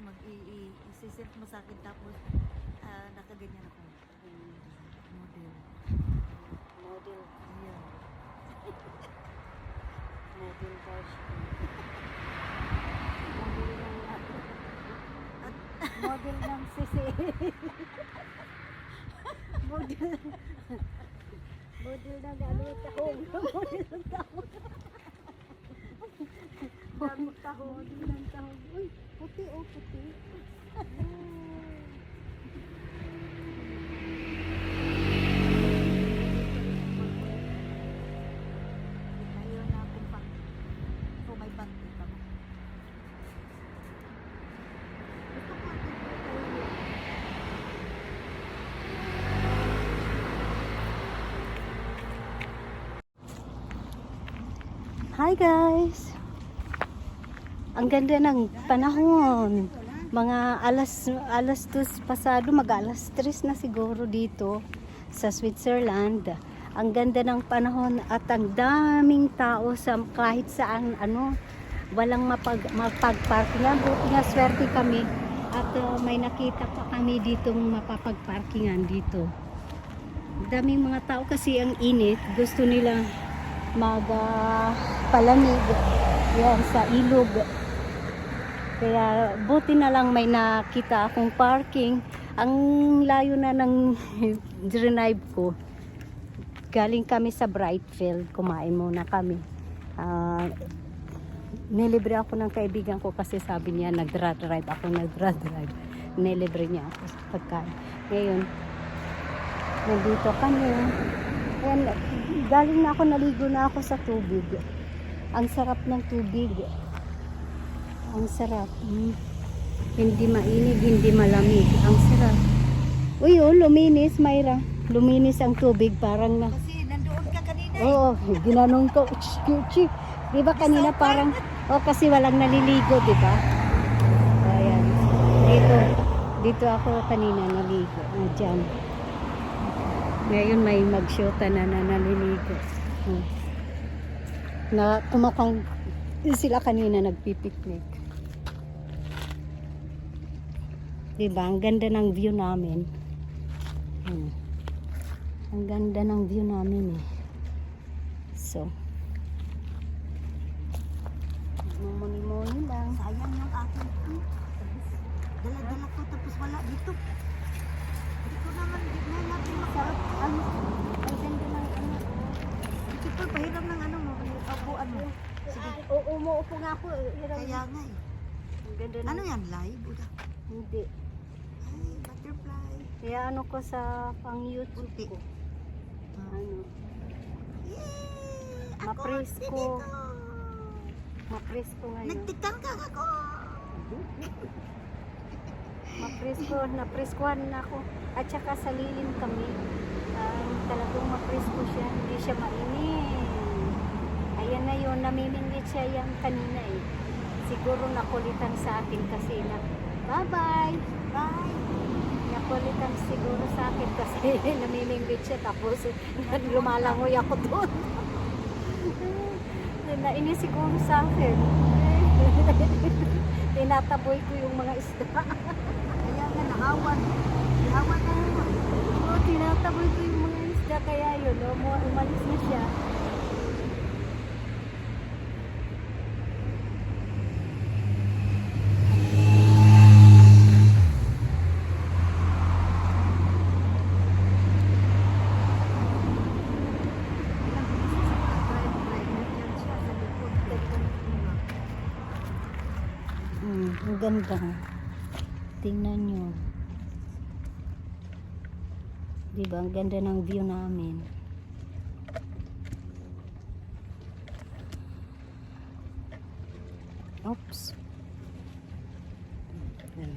mag-i-sisip mo sa akin tapos ah, nakaganyan ako. Model. Model. Ayan. Model version. Model ng model ng sisi. model. Model ng ano tahong. Model ng tahong. Model tahong. Tahong. Uy, puti oh, puti. Ayaw na akong pang kung may panty pa mo. Ito ko Hi guys! Ang ganda ng panahon. Mga alas alas 2 pasado, mag alas 3 na siguro dito sa Switzerland. Ang ganda ng panahon at ang daming tao sa kahit saan ano, walang mapag mapagparkingan. Buti nga swerte kami at uh, may nakita pa kami ditong mapapagparkingan dito. Daming mga tao kasi ang init, gusto nila mag ah, palamig yan sa ilog kaya buti na lang may nakita akong parking. Ang layo na ng drive ko. Galing kami sa Brightfield kumain muna kami. Ah, nilibre ako ng kaibigan ko kasi sabi niya nagdra-drive ako nagdra-drive. Nilibre niya ako sa pagkain. Ngayon nandito kami. Ayan, galing na ako, naligo na ako sa tubig. Ang sarap ng tubig. Ang sarap. Mm. Hindi mainit, hindi malamig. Ang sarap. Uy, oh, luminis, Mayra. Luminis ang tubig, parang na... Kasi nandoon ka kanina. eh. Oo, ginanong ko. Chuchi. Di ba kanina parang... Oh, kasi walang naliligo, di ba? Ayan. Dito. Dito ako kanina naligo. Ah, dyan. Ngayon may magsyota na na naliligo. Hmm. Na kumakang sila kanina nagpipiknik. Diba? Ang ganda ng view namin. Hmm. Ang ganda ng view namin eh. So, mumuni-muni lang. Sayang yung akin. Dala-dala ko tapos wala dito. Dito naman, di na natin masarap. Ang, ang ganda ng ano. Ito, pahiram ng ano mo, abuan mo. Sige. Oo, umuupo nga ako. Hirap. Kaya nga eh. Ang ganda ng... Ano yan, live? Hindi. Kaya ano ko sa pang YouTube ko. Ah. Ano, Yay! Mapresko. mapresko ngayon. Nagtitangkang ako. Mapresko, napreskuhan na ako. At saka sa lilim kami. Um, talagang mapresko siya. Hindi siya mainit. Ayan na yun, namimingit siya yung kanina eh. Siguro nakulitan sa akin kasi na, bye-bye! Bye. Nakulitan siguro sa akin kasi namimingit siya tapos lumalangoy ako doon. Nainis siguro sa akin. Tinataboy ko yung mga isda. Kaya nga, naawan. Naawan na naman. Tinataboy ko yung mga isda kaya yun, no, umalis na siya. Hmm, ang ganda. Tingnan nyo. Diba, ang ganda ng view namin. Oops. Ayan.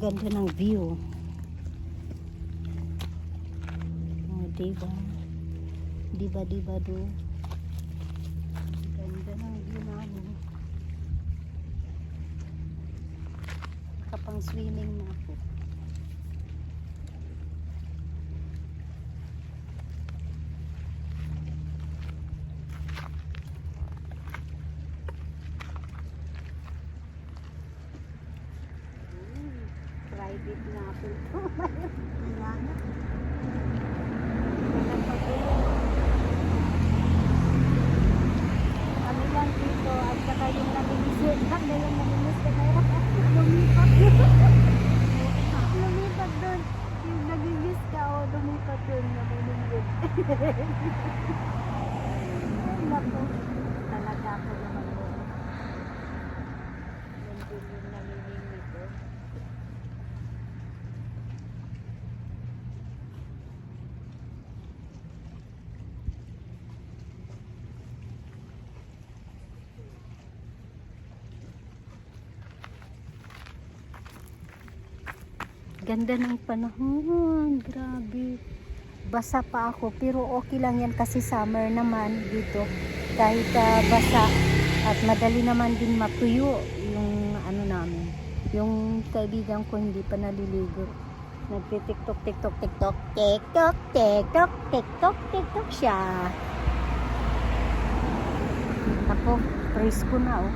Ganda ng view. diba? Diba diba do? Ganda ng view namin ano. kapang swimming na ako. Private na ako. Ganda ng panahon. Grabe. Basa pa ako. Pero okay lang yan kasi summer naman dito. Kahit ah, basa. At madali naman din matuyo yung ano namin. Yung kaibigan ko hindi pa naliligo. Nagtitiktok, tiktok, tiktok, tiktok, tiktok, tiktok, tiktok siya. Ako, presko na oh.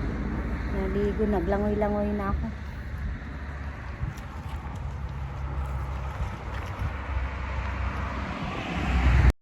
Naligo, naglangoy-langoy na ako.